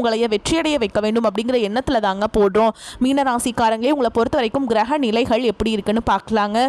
உங்களைய வெற்றியடைய வைக்க வேண்டும் அப்படிங்கிற எண்ணத்தில் தாங்க போடுறோம். மீனராசிக்காரங்களே உங்களை பொறுத்த வரைக்கும் கிரக நிலைகள் எப்படி இருக்குன்னு பார்க்கலாங்க.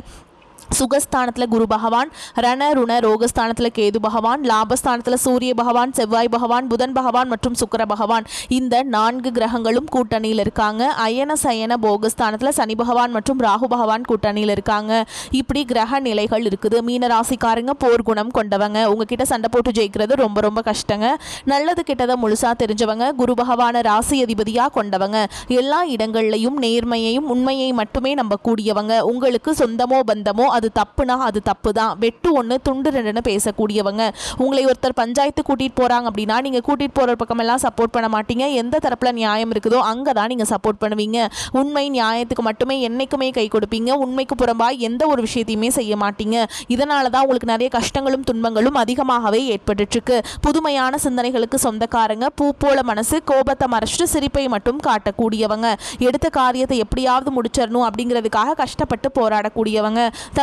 சுகஸ்தானத்தில் குரு பகவான் ரண ருண ரோகஸ்தானத்தில் கேது பகவான் லாபஸ்தானத்தில் சூரிய பகவான் செவ்வாய் பகவான் புதன் பகவான் மற்றும் சுக்கர பகவான். இந்த நான்கு கிரகங்களும் கூட்டணியில் இருக்காங்க. அயன சயன போகஸ்தானத்தில் சனி பகவான் மற்றும் ராகு பகவான் கூட்டணியில் இருக்காங்க. இப்படி கிரக நிலைகள் இருக்குது. மீன ராசிக்காரங்க போர் குணம் கொண்டவங்க. உங்ககிட்ட சண்டை போட்டு ஜெயிக்கிறது ரொம்ப ரொம்ப கஷ்டங்க. நல்லது கெட்டதை முழுசாக தெரிஞ்சவங்க குரு பகவான ராசி அதிபதியாக கொண்டவங்க. எல்லா இடங்கள்லையும் நேர்மையையும் உண்மையை மட்டுமே நம்பக்கூடியவங்க. உங்களுக்கு சொந்தமோ பந்தமோ அது தப்புனா அது தப்பு தான் வெட்டு ஒன்று துண்டு ரெண்டுன்னு பேசக்கூடியவங்க. உங்களை ஒருத்தர் பஞ்சாயத்து கூட்டிகிட்டு போகிறாங்க அப்படின்னா நீங்கள் கூட்டிகிட்டு போகிற பக்கமெல்லாம் சப்போர்ட் பண்ண மாட்டீங்க. எந்த தரப்பில் நியாயம் இருக்குதோ அங்கே தான் நீங்கள் சப்போர்ட் பண்ணுவீங்க. உண்மை நியாயத்துக்கு மட்டுமே என்னைக்குமே கை கொடுப்பீங்க. உண்மைக்கு புறம்பாக எந்த ஒரு விஷயத்தையுமே செய்ய மாட்டீங்க. இதனால தான் உங்களுக்கு நிறைய கஷ்டங்களும் துன்பங்களும் அதிகமாகவே ஏற்பட்டுருக்கு புதுமையான சிந்தனைகளுக்கு சொந்தக்காரங்க பூ போல மனசு கோபத்தை மறைச்சிட்டு சிரிப்பை மட்டும் காட்டக்கூடியவங்க. எடுத்த காரியத்தை எப்படியாவது முடிச்சிடணும் அப்படிங்கிறதுக்காக கஷ்டப்பட்டு போராடக்கூடியவங்க.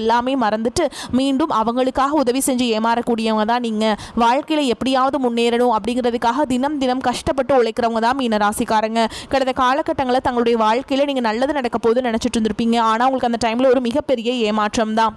எல்லாமே மறந்துட்டு மீண்டும் அவங்களுக்காக உதவி செஞ்சு ஏமாறக்கூடியவங்க தான் நீங்கள் வாழ்க்கையில் எப்படியாவது முன்னேறணும் அப்படிங்கிறதுக்காக தினம் தினம் கஷ்டப்பட்டு உழைக்கிறவங்க தான் மீன ராசிக்காரங்க. கடந்த காலகட்டங்களில் தங்களுடைய வாழ்க்கையில் நீங்கள் நல்லது நடக்க போது நினச்சிட்டு இருந்திருப்பீங்க. ஆனால் உங்களுக்கு அந்த டைமில் ஒரு மிகப்பெரிய ஏமாற்றம் தான்.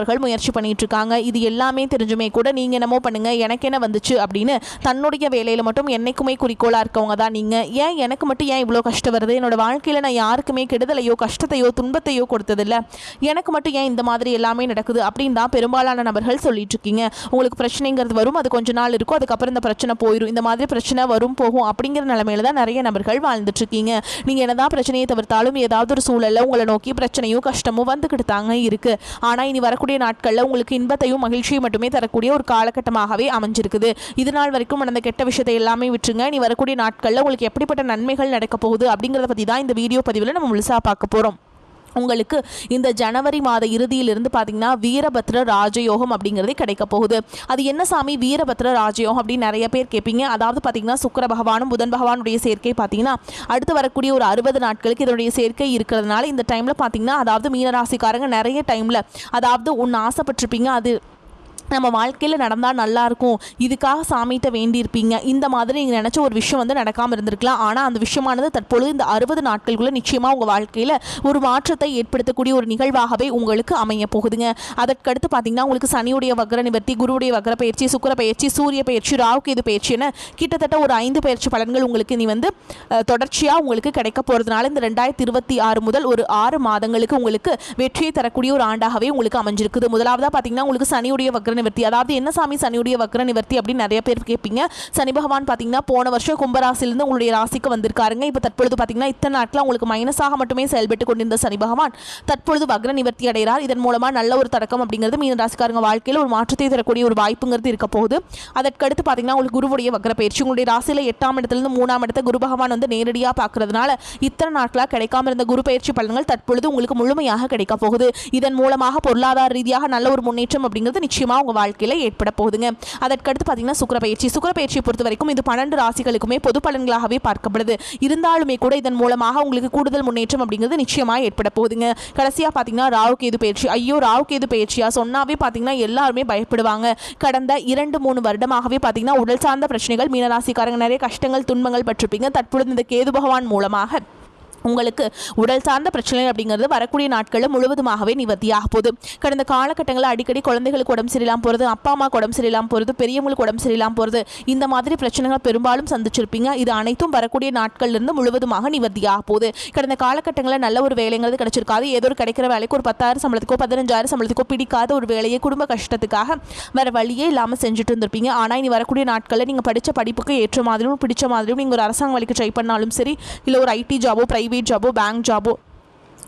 அவர்கள் முயற்சி பண்ணிட்டு இருக்காங்க இது எல்லாமே தெரிஞ்சுமே கூட நீங்கள் என்னமோ பண்ணுங்க எனக்கு என்ன வந்துச்சு அப்படின்னு தன்னுடைய வேலையில் மட்டும் என்னைக்குமே குறிக்கோளாக இருக்கவங்க தான் நீங்கள் ஏன் எனக்கு மட்டும் ஏன் இவ்வளோ கஷ்டம் வருது? என்னோட வாழ்க்கையில் நான் யாருக்குமே கெடுதலையோ கஷ்டத்தையோ துன்பத்தையோ கொடுத்ததில்ல. எனக்கு மட்டும் ஏன் இந்த மாதிரி எல்லாமே நடக்குது அப்படின்னு தான் பெரும்பாலான நபர்கள் சொல்லிட்டு இருக்கீங்க உங்களுக்கு பிரச்சனைங்கிறது வரும் அது கொஞ்ச நாள் இருக்கும் அதுக்கப்புறம் இந்த பிரச்சனை போயிடும் இந்த மாதிரி பிரச்சனை வரும் போகும் அப்படிங்கிற நிலமையில தான் நிறைய நபர்கள் வாழ்ந்துட்டு இருக்கீங்க நீங்கள் என்னதான் பிரச்சனையை தவிர்த்தாலும் ஏதாவது ஒரு சூழல்ல உங்களை நோக்கி பிரச்சனையும் கஷ்டமும் வந்துக்கிட்டு தாங்க இருக்கு. ஆனால் இனி வரக்கூடிய நாட்களில் உங்களுக்கு இன்பத்தையும் மகிழ்ச்சியும் மட்டுமே தரக்கூடிய ஒரு காலகட்டமாகவே அமைஞ்சிருக்குது. இது நாள் வரைக்கும் நடந்த கெட்ட விஷயத்தை எல்லாமே விட்டுருங்க. நீ வரக்கூடிய நாட்களில் உங்களுக்கு எப்படிப்பட்ட நன்மைகள் நடக்க போகுது அப்படிங்கிறத பற்றி தான் இந்த வீடியோ பதிவில் நம்ம முழுசாக பார்க்க போகிறோம் உங்களுக்கு இந்த ஜனவரி மாத இறுதியிலிருந்து பார்த்தீங்கன்னா வீரபத்ர ராஜயோகம் அப்படிங்கிறது கிடைக்க போகுது. அது என்ன சாமி? வீரபத்ர ராஜயோகம் அப்படின்னு நிறைய பேர் கேட்பீங்க. அதாவது பார்த்தீங்கன்னா சுக்கர பகவானும் புதன் பகவானுடைய சேர்க்கை பார்த்தீங்கன்னா அடுத்து வரக்கூடிய ஒரு அறுபது நாட்களுக்கு இதனுடைய சேர்க்கை இருக்கிறதுனால இந்த டைமில் பார்த்தீங்கன்னா அதாவது மீனராசிக்காரங்க நிறைய டைமில் அதாவது ஒன்று ஆசைப்பட்டிருப்பீங்க. அது நம்ம வாழ்க்கையில் நடந்தால் நல்லாயிருக்கும் இதுக்காக சாமிகிட்ட வேண்டியிருப்பீங்க. இந்த மாதிரி நீங்கள் நினச்ச ஒரு விஷயம் வந்து நடக்காமல் இருந்திருக்கலாம். ஆனால் அந்த விஷயமானது தற்பொழுது இந்த அறுபது நாட்களுக்குள்ளே நிச்சயமாக உங்கள் வாழ்க்கையில் ஒரு மாற்றத்தை ஏற்படுத்தக்கூடிய ஒரு நிகழ்வாகவே உங்களுக்கு அமைய போகுதுங்க. அதற்கடுத்து பார்த்தீங்கன்னா உங்களுக்கு சனியுடைய வக்ர நிவர்த்தி குருவுடைய வக்ர பயிற்சி சுக்கர பயிற்சி சூரிய பயிற்சி ராவுக்கு இது பயிற்சி என கிட்டத்தட்ட ஒரு ஐந்து பயிற்சி பலன்கள் உங்களுக்கு நீ வந்து தொடர்ச்சியாக உங்களுக்கு கிடைக்க போகிறதுனால இந்த ரெண்டாயிரத்தி இருபத்தி ஆறு முதல் ஒரு ஆறு மாதங்களுக்கு உங்களுக்கு வெற்றியை தரக்கூடிய ஒரு ஆண்டாகவே உங்களுக்கு அமைஞ்சிருக்குது. முதலாவதாக பார்த்தீங்கன்னா உங்களுக்கு சனியுடைய வக்ர நிவர்த்தி. அதாவது என்ன சாமி சனியுடைய வக்ர நிவர்த்தி அப்படின்னு நிறைய பேர் கேட்பீங்க. சனி பகவான் பார்த்தீங்கன்னா போன வருஷம் கும்பராசிலிருந்து உங்களுடைய ராசிக்கு வந்திருக்காருங்க. இப்போ தற்பொழுது பார்த்தீங்கன்னா இத்தனை நாட்கள் உங்களுக்கு மைனஸாக மட்டுமே செயல்பட்டு கொண்டிருந்த சனி பகவான் தற்பொழுது வக்ர நிவர்த்தி அடைகிறார். இதன் மூலமாக நல்ல ஒரு தொடக்கம் அப்படிங்கிறது மீன ராசிக்காரங்க வாழ்க்கையில் ஒரு மாற்றத்தை தரக்கூடிய ஒரு வாய்ப்புங்கிறது இருக்க போகுது. அதற்கடுத்து பார்த்தீங்கன்னா உங்களுக்கு குருவுடைய வக்ர பயிற்சி. உங்களுடைய ராசியில் எட்டாம் இடத்துலேருந்து மூணாம் இடத்தை குரு பகவான் வந்து நேரடியாக பார்க்கறதுனால இத்தனை நாட்களாக கிடைக்காம இருந்த குரு பயிற்சி பலன்கள் தற்பொழுது உங்களுக்கு முழுமையாக கிடைக்க போகுது. இதன் மூலமாக பொருளாதார ரீதியாக நல்ல ஒரு முன்னேற்றம் அப்படிங்கிறது நிச்சயமாக உங்கள் வாழ்க்கையில் ஏற்பட போகுதுங்க. அதற்கடுத்து பார்த்தீங்கன்னா சுக்கர பயிற்சி பொறுத்த வரைக்கும் இது பன்னெண்டு ராசிகளுக்குமே பொது பலன்களாகவே பார்க்கப்படுது. இருந்தாலுமே கூட இதன் மூலமாக உங்களுக்கு கூடுதல் முன்னேற்றம் அப்படிங்கிறது நிச்சயமாக ஏற்பட போகுதுங்க. கடைசியாக பார்த்தீங்கன்னா ராகு கேது பயிற்சி. ஐயோ ராகு கேது பயிற்சியா? சொன்னாவே பார்த்தீங்கன்னா எல்லாருமே பயப்படுவாங்க. கடந்த இரண்டு மூணு வருடமாகவே பார்த்தீங்கன்னா உடல் சார்ந்த பிரச்சனைகள் மீனராசிக்காரங்க நிறைய கஷ்டங்கள் துன்பங்கள் பட்டிருப்பீங்க. தற்பொழுது இந்த கேது பகவான் மூலமாக. உங்களுக்கு உடல் சார்ந்த பிரச்சனை அப்படிங்கிறது வரக்கூடிய நாட்களில் முழுவதுமாகவே நிவர்த்தியாக போகுது கடந்த காலகட்டங்களில் அடிக்கடி குழந்தைகளுக்கு உடம்பு சரியில்லாம போகிறது அப்பா அம்மாவுக்கு உடம்பு சரியில்லாம போகிறது பெரியவங்களுக்கு உடம்பு சரியில்லாம போகிறது இந்த மாதிரி பிரச்சனைகள் பெரும்பாலும் சந்திச்சிருப்பீங்க. இது அனைத்தும் வரக்கூடிய நாட்கள்லேருந்து முழுவதுமாக நிவர்த்தியாக போகுது கடந்த காலகட்டங்களில் நல்ல ஒரு வேலைங்கிறது கிடைச்சிருக்காது. ஏதோ ஒரு கிடைக்கிற வேலைக்கு ஒரு பத்தாயிரம் சம்பளத்துக்கோ பதினஞ்சாயிரம் சம்பளத்துக்கோ பிடிக்காத ஒரு வேலையை குடும்ப கஷ்டத்துக்காக வேறு வழியே இல்லாமல் செஞ்சுட்டு இருந்திருப்பீங்க. ஆனால் இனி வரக்கூடிய நாட்களில் நீங்கள் படித்த படிப்புக்கு ஏற்ற மாதிரியும் பிடிச்ச மாதிரியும் நீங்கள் ஒரு அரசாங்க வேலைக்கு ட்ரை பண்ணாலும் சரி இல்லை ஒரு ஐடி ஜாபோ ப்ரைவேட் ஜாபோ பேங்க் ஜாபோ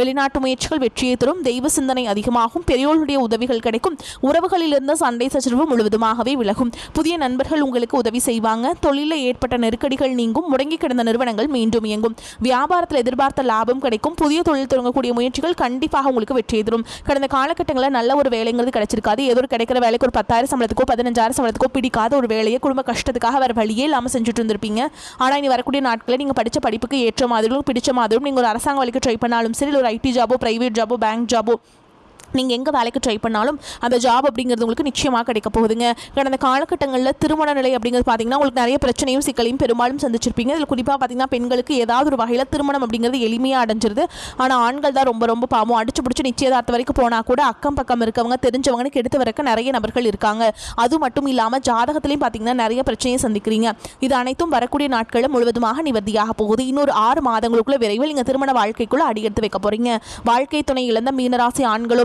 வெளிநாட்டு முயற்சிகள் வெற்றியை தரும் தெய்வ சிந்தனை அதிகமாகும் பெரியோர்களுடைய உதவிகள் கிடைக்கும் உறவுகளில் இருந்த சண்டை சச்சரவு முழுவதுமாகவே விலகும். புதிய நண்பர்கள் உங்களுக்கு உதவி செய்வாங்க. தொழிலில் ஏற்பட்ட நெருக்கடிகள் நீங்கும் முடங்கி கிடந்த நிறுவனங்கள் மீண்டும் இயங்கும். வியாபாரத்தில் எதிர்பார்த்த லாபம் கிடைக்கும். புதிய தொழில் தொடங்கக்கூடிய முயற்சிகள் கண்டிப்பாக உங்களுக்கு வெற்றியை தரும். கடந்த காலகட்டங்களில் நல்ல ஒரு வேலைங்கிறது கிடைச்சிருக்காது. ஏதோ ஒரு கிடைக்கிற வேலைக்கு ஒரு பத்தாயிரம் சம்பளத்துக்கோ பதினஞ்சாயிரம் சம்பளத்துக்கோ பிடிக்காத ஒரு வேலையை குடும்ப கஷ்டத்துக்காக வேறு வழியே இல்லாமல் செஞ்சுட்டு இருந்திருப்பீங்க. ஆனால் இனி வரக்கூடிய நாட்களில் நீங்கள் படித்த படிப்புக்கு ஏற்ற மாதிரியும் பிடிச்ச மாதிரியும் நீங்கள் ஒரு அரசாங்க வேலைக்கு ட்ரை பண்ணாலும் சரி இல்லை ஒரு ஐடி ஜாபோ ப்ரைவேட் ஜாபோ பேங்க் ஜாபோ நீங்கள் எங்கே வேலைக்கு ட்ரை பண்ணாலும் அந்த ஜாப் அப்படிங்கிறது உங்களுக்கு நிச்சயமாக கிடைக்க போகுதுங்க. கடந்த காலகட்டங்களில் திருமண நிலை அப்படிங்கிறது பார்த்தீங்கன்னா உங்களுக்கு நிறைய பிரச்சனையும் சிக்கலையும் பெரும்பாலும் சந்திச்சிருப்பீங்க. இதில் குறிப்பாக பார்த்தீங்கன்னா பெண்களுக்கு ஏதாவது ஒரு வகையில் திருமணம் அப்படிங்கிறது எளிமையாக அடைஞ்சிருது. ஆனால் ஆண்கள் தான் ரொம்ப ரொம்ப பாவம். அடிச்சு பிடிச்சி நிச்சயதார்த்த வரைக்கும் போனால் கூட அக்கம் பக்கம் இருக்கவங்க தெரிஞ்சவங்கன்னு கெடுத்து வரக்க நிறைய நபர்கள் இருக்காங்க. அது மட்டும் இல்லாமல் ஜாதகத்திலையும் பார்த்தீங்கன்னா நிறைய பிரச்சனையை சந்திக்கிறீங்க. இது அனைத்தும் வரக்கூடிய நாட்களில் முழுவதுமாக நிவர்த்தியாக போகுது. இன்னொரு ஆறு மாதங்களுக்குள்ள விரைவில் நீங்கள் திருமண வாழ்க்கைக்குள்ள அடியெடுத்து வைக்க போகிறீங்க வாழ்க்கை துணை இழந்த மீனராசி ஆண்களோ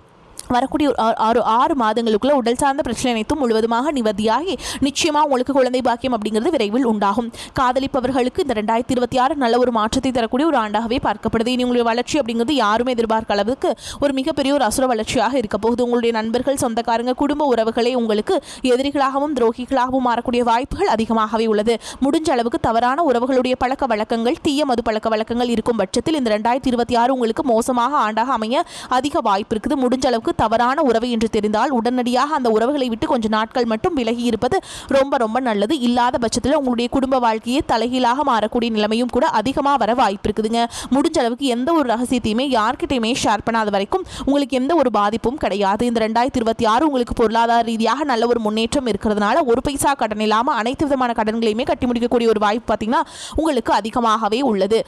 வரக்கூடிய ஒரு ஆறு- ஆறு மாதங்களுக்குள்ள உடல் சார்ந்த பிரச்சனை அனைத்தும் முழுவதுமாக நிவர்த்தியாகி நிச்சயமாக உங்களுக்கு குழந்தை பாக்கியம் அப்படிங்கிறது விரைவில் உண்டாகும். காதலிப்பவர்களுக்கு இந்த ரெண்டாயிரத்தி இருபத்தி ஆறு நல்ல ஒரு மாற்றத்தை தரக்கூடிய ஒரு ஆண்டாகவே பார்க்கப்படுது. இனி உங்களுடைய வளர்ச்சி அப்படிங்கிறது யாருமே எதிர்பார்க்க அளவுக்கு ஒரு மிகப்பெரிய ஒரு அசுர வளர்ச்சியாக இருக்க போகுது. உங்களுடைய நண்பர்கள் சொந்தக்காரங்க குடும்ப உறவுகளே உங்களுக்கு எதிரிகளாகவும் துரோகிகளாகவும் மாறக்கூடிய வாய்ப்புகள் அதிகமாகவே உள்ளது. முடிஞ்ச அளவுக்கு தவறான உறவுகளுடைய பழக்க வழக்கங்கள் தீய மது பழக்க வழக்கங்கள் இருக்கும் பட்சத்தில் இந்த ரெண்டாயிரத்தி இருபத்தி ஆறு உங்களுக்கு மோசமாக ஆண்டாக அமைய அதிக வாய்ப்பு இருக்குது. முடிஞ்ச அளவுக்கு தவறான உறவு என்று தெரிந்தால் உடனடியாக அந்த உறவுகளை விட்டு கொஞ்சம் நாட்கள் மட்டும் விலகி இருப்பது ரொம்ப ரொம்ப நல்லது. இல்லாத பட்சத்தில் உங்களுடைய குடும்ப வாழ்க்கையே தலைகீழாக மாறக்கூடிய நிலைமையும் கூட அதிகமாக வர வாய்ப்பு இருக்குதுங்க. முடிஞ்ச அளவுக்கு எந்த ஒரு ரகசியத்தையுமே யார்கிட்டையுமே ஷேர் பண்ணாத வரைக்கும் உங்களுக்கு எந்த ஒரு பாதிப்பும் கிடையாது. இந்த ரெண்டாயிரத்தி இருபத்தி ஆறு உங்களுக்கு பொருளாதார ரீதியாக நல்ல ஒரு முன்னேற்றம் இருக்கிறதுனால ஒரு பைசா கடன் இல்லாமல் அனைத்து விதமான கடன்களையுமே கட்டி முடிக்கக்கூடிய ஒரு வாய்ப்பு பார்த்தீங்கன்னா உங்களுக்கு அதிகமாகவே உள்ளது.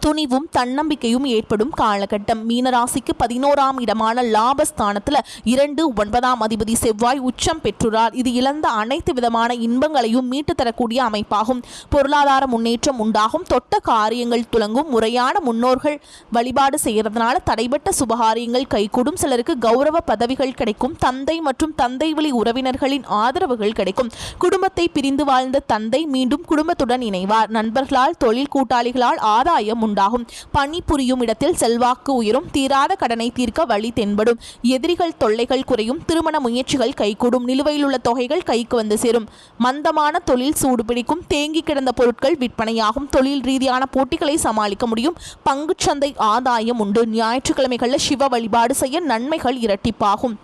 துணிவும் தன்னம்பிக்கையும் ஏற்படும் காலகட்டம். மீனராசிக்கு பதினோராம் இடமான லாபஸ்தானத்தில் இரண்டு ஒன்பதாம் அதிபதி செவ்வாய் உச்சம் பெற்றுள்ளார். இது இழந்த அனைத்து விதமான இன்பங்களையும் மீட்டு தரக்கூடிய அமைப்பாகும். பொருளாதார முன்னேற்றம் உண்டாகும். தொட்ட காரியங்கள் துலங்கும் முறையான முன்னோர்கள் வழிபாடு செய்கிறதுனால தடைபட்ட சுபகாரியங்கள் கைகூடும். சிலருக்கு கௌரவ பதவிகள் கிடைக்கும். தந்தை மற்றும் தந்தை வழி உறவினர்களின் ஆதரவுகள் கிடைக்கும். குடும்பத்தை பிரிந்து வாழ்ந்த தந்தை மீண்டும் குடும்பத்துடன் இணைவார். நண்பர்களால் தொழில் கூட்டாளிகளால் ஆதாயம் உண்டாகும். பணிபுரியும் இடத்தில் செல்வாக்கு உயரும். தீராத கடனை தீர்க்க வழி தென்படும். எதிரிகள் தொல்லைகள் குறையும். திருமண முயற்சிகள் கைகூடும். நிலுவையில் உள்ள தொகைகள் கைக்கு வந்து சேரும். மந்தமான தொழில் சூடுபிடிக்கும். தேங்கி கிடந்த பொருட்கள் விற்பனையாகும். தொழில் ரீதியான போட்டிகளை சமாளிக்க முடியும். பங்குச்சந்தை ஆதாயம் உண்டு. ஞாயிற்றுக்கிழமைகளில் சிவ வழிபாடு செய்ய நன்மைகள் இரட்டிப்பாகும்.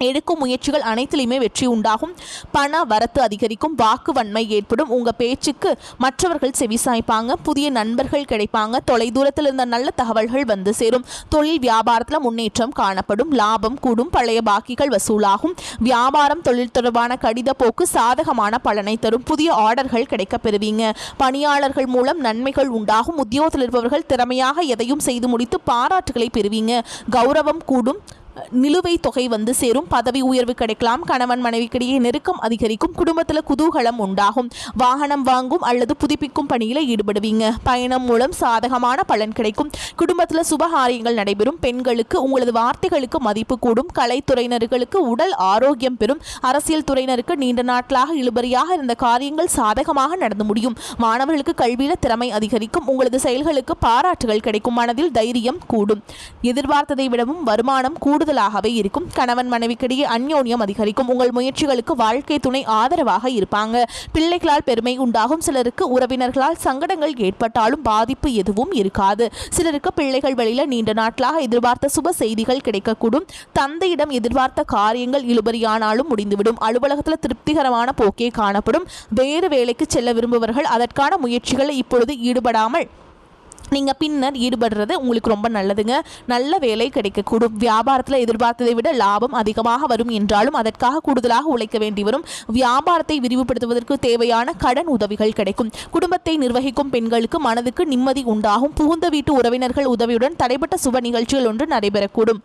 எடுக்கும் முயற்சிகள் அனைத்திலையுமே வெற்றி உண்டாகும். பண வரத்து அதிகரிக்கும் வாக்கு வன்மை ஏற்படும். உங்கள் பேச்சுக்கு மற்றவர்கள் செவிசாய்ப்பாங்க புதிய நண்பர்கள் கிடைப்பாங்க தொலைதூரத்தில் இருந்த நல்ல தகவல்கள் வந்து சேரும். தொழில் வியாபாரத்தில் முன்னேற்றம் காணப்படும் லாபம் கூடும் பழைய பாக்கிகள் வசூலாகும். வியாபாரம் தொழில் தொடர்பான கடித போக்கு சாதகமான பலனை தரும். புதிய ஆர்டர்கள் கிடைக்கப் பெறுவீங்க. பணியாளர்கள் மூலம் நன்மைகள் உண்டாகும். உத்தியோகத்தில் இருப்பவர்கள் திறமையாக எதையும் செய்து முடித்து பாராட்டுகளை பெறுவீங்க. கௌரவம் கூடும். நிலுவை தொகை வந்து சேரும். பதவி உயர்வு கிடைக்கலாம். கணவன் மனைவிக்கிடையே நெருக்கம் அதிகரிக்கும். குடும்பத்தில் குதூகலம் உண்டாகும். வாகனம் வாங்கும் அல்லது புதுப்பிக்கும் பணியில் ஈடுபடுவீங்க. பயணம் மூலம் சாதகமான பலன் கிடைக்கும். குடும்பத்தில் சுபகாரியங்கள் நடைபெறும். பெண்களுக்கு உங்களது வார்த்தைகளுக்கு மதிப்பு கூடும். கலைத்துறையினர்களுக்கு உடல் ஆரோக்கியம் பெறும். அரசியல் துறையினருக்கு நீண்ட நாட்களாக இழுபறியாக இருந்த காரியங்கள் சாதகமாக நடந்து முடியும். மாணவர்களுக்கு கல்வியில் திறமை அதிகரிக்கும். உங்களது செயல்களுக்கு பாராட்டுகள் கிடைக்கும். மனதில் தைரியம் கூடும். எதிர்பார்த்ததை விடவும் வருமானம் கூடுதலாகவே இருக்கும். கணவன் மனைவிக்கிடையே அந்யோன்யம் அதிகரிக்கும். உங்கள் முயற்சிகளுக்கு வாழ்க்கை துணை ஆதரவாக இருப்பாங்க. பிள்ளைகளால் பெருமை உண்டாகும். சிலருக்கு உறவினர்களால் சங்கடங்கள் ஏற்பட்டாலும் பாதிப்பு எதுவும் இருக்காது. சிலருக்கு பிள்ளைகள் வழியில் நீண்ட நாட்களாக எதிர்பார்த்த சுப செய்திகள் கிடைக்கக்கூடும். தந்தையிடம் எதிர்பார்த்த காரியங்கள் இழுபறியானாலும் முடிந்துவிடும். அலுவலகத்தில் திருப்திகரமான போக்கே காணப்படும். வேறு வேலைக்கு செல்ல விரும்புபவர்கள் அதற்கான முயற்சிகளை இப்பொழுது ஈடுபடாமல் நீங்கள் பின்னர் ஈடுபடுறது உங்களுக்கு ரொம்ப நல்லதுங்க. நல்ல வேலை கிடைக்கக்கூடும். வியாபாரத்தில் எதிர்பார்த்ததை விட லாபம் அதிகமாக வரும் என்றாலும் அதற்காக கூடுதலாக உழைக்க வேண்டி வரும். வியாபாரத்தை விரிவுபடுத்துவதற்கு தேவையான கடன் உதவிகள் கிடைக்கும். குடும்பத்தை நிர்வகிக்கும் பெண்களுக்கு மனதுக்கு நிம்மதி உண்டாகும். புகுந்த வீட்டு உறவினர்கள் உதவியுடன் தடைப்பட்ட சுப நிகழ்ச்சிகள் ஒன்று நடைபெறக்கூடும்.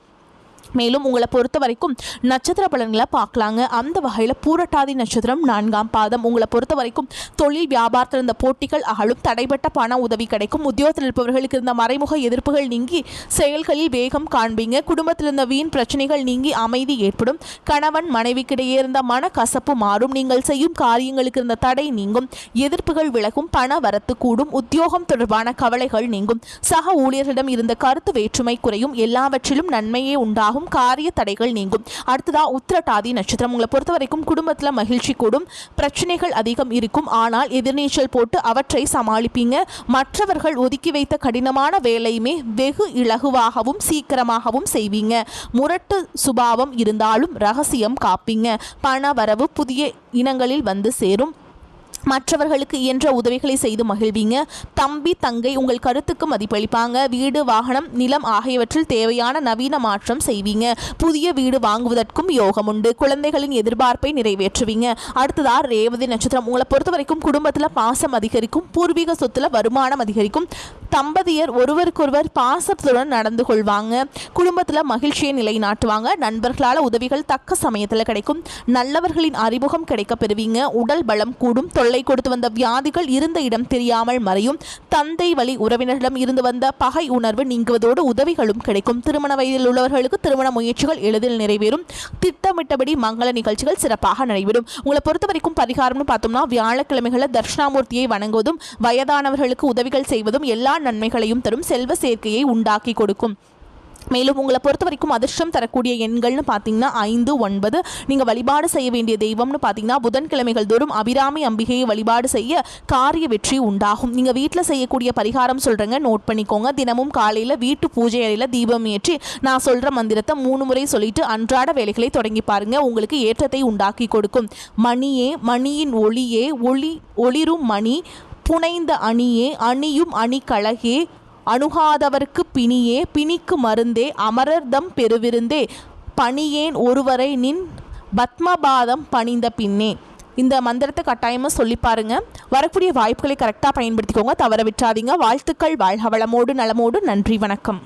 மேலும் உங்களை பொறுத்த வரைக்கும் நட்சத்திர பலன்களை பார்க்கலாங்க. அந்த வகையில் பூரட்டாதி நட்சத்திரம் நான்காம் பாதம். உங்களை பொறுத்த வரைக்கும் தொழில் வியாபாரத்தில் இருந்த போட்டிகள் அகலும். தடைபட்ட பண உதவி கிடைக்கும். உத்தியோகத்தில் இருப்பவர்களுக்கு இருந்த மறைமுக எதிர்ப்புகள் நீங்கி செயல்களில் வேகம் காண்பீங்க. குடும்பத்தில் இருந்த வீண் பிரச்சனைகள் நீங்கி அமைதி ஏற்படும். கணவன் மனைவிக்கிடையே இருந்த மன கசப்பு மாறும். நீங்கள் செய்யும் காரியங்களுக்கு இருந்த தடை நீங்கும். எதிர்ப்புகள் விலகும். பண வரத்து கூடும். உத்தியோகம் தொடர்பான கவலைகள் நீங்கும். சக ஊழியர்களிடம் இருந்த கருத்து வேற்றுமை குறையும். எல்லாவற்றிலும் நன்மையே உண்டாகும். காரிய தடைகள் நீங்கும். அடுத்ததா உத்திரட்டாதி நட்சத்திரம். உங்களை பொறுத்த வரைக்கும் குடும்பத்தில் மகிழ்ச்சி கூடும். பிரச்சனைகள் அதிகம் இருக்கும். ஆனால் எதிர்நீச்சல் போட்டு அவற்றை சமாளிப்பீங்க. மற்றவர்கள் ஒதுக்கி வைத்த கடினமான வேலையுமே வெகு இலகுவாகவும் சீக்கிரமாகவும் செய்வீங்க. முரட்டு சுபாவம் இருந்தாலும் ரகசியம் காப்பீங்க. பண வரவு புதிய இனங்களில் வந்து சேரும். மற்றவர்களுக்கு இயன்ற உதவிகளை செய்து மகிழ்வீங்க. தம்பி தங்கை உங்கள் கருத்துக்கு மதிப்பளிப்பாங்க. வீடு வாகனம் நிலம் ஆகியவற்றில் தேவையான நவீன மாற்றம் செய்வீங்க. புதிய வீடு வாங்குவதற்கும் யோகம் உண்டு. குழந்தைகளின் எதிர்பார்ப்பை நிறைவேற்றுவீங்க. அடுத்ததா ரேவதி நட்சத்திரம். உங்களை பொறுத்த வரைக்கும் குடும்பத்தில் பாசம் அதிகரிக்கும் பூர்வீக சொத்துல வருமானம் அதிகரிக்கும். தம்பதியர் ஒருவருக்கொருவர் பாசத்துடன் நடந்து கொள்வாங்க. குடும்பத்தில் மகிழ்ச்சியை நிலைநாட்டுவாங்க. நண்பர்களால் உதவிகள் தக்க சமயத்தில் கிடைக்கும். நல்லவர்களின் அறிமுகம் கிடைக்க பெறுவீங்க. உடல் பலம் கூடும். தொல்லை கொடுத்து வந்த வியாதிகள் இருந்த இடம் தெரியாமல் மறையும். தந்தை வழி உறவினர்களிடம் இருந்து வந்த பகை உணர்வு நீங்குவதோடு உதவிகளும் கிடைக்கும். திருமண வயதில் உள்ளவர்களுக்கு திருமண முயற்சிகள் எளிதில் நிறைவேறும். திட்டமிட்டபடி மங்கள நிகழ்ச்சிகள் சிறப்பாக நடைபெறும். உங்களை பொறுத்த வரைக்கும் பரிகாரம்னு பார்த்தோம்னா வியாழக்கிழமைகளில் தட்சிணாமூர்த்தியை வணங்குவதும் வயதானவர்களுக்கு உதவிகள் செய்வதும் எல்லா நன்மைகளையும் தரும் செல்வ சேர்க்கையை உண்டாக்கி கொடுக்கும். மேலும் உங்களை பொறுத்த வரைக்கும் அதிர்ஷ்டம் தரக்கூடிய எண்கள்னு பார்த்தீங்கன்னா ஐந்து ஒன்பது. நீங்கள் வழிபாடு செய்ய வேண்டிய தெய்வம்னு பார்த்தீங்கன்னா புதன்கிழமைகள் தோறும் அபிராமி அம்பிகையை வழிபாடு செய்ய காரிய வெற்றி உண்டாகும். நீங்கள் வீட்டில் செய்யக்கூடிய பரிகாரம் சொல்கிறேங்க நோட் பண்ணிக்கோங்க. தினமும் காலையில் வீட்டு பூஜை அறையில் தீபம் ஏற்றி நான் சொல்கிற மந்திரத்தை மூணு முறை சொல்லிட்டு அன்றாட வேலைகளை தொடங்கி பாருங்க. உங்களுக்கு ஏற்றத்தை உண்டாக்கி கொடுக்கும். மணியே மணியின் ஒளியே ஒளி ஒளிரும் மணி புனைந்த அணியே அணியும் அணிகழகே அணுகாதவர்க்கு பிணியே பிணிக்கு மருந்தே அமரர்தம் பெருவிருந்தே பணியேன் ஒருவரை நின் பத்மபாதம் பணிந்த பின்னே. இந்த மந்திரத்தை கட்டாயமாக சொல்லி பாருங்க. வரக்கூடிய வாய்ப்புகளை கரெக்டாக பயன்படுத்திக்கோங்க. தவற விட்டாதீங்க வாழ்த்துக்கள். வாழ்க வளமோடு நலமோடு. நன்றி. வணக்கம்.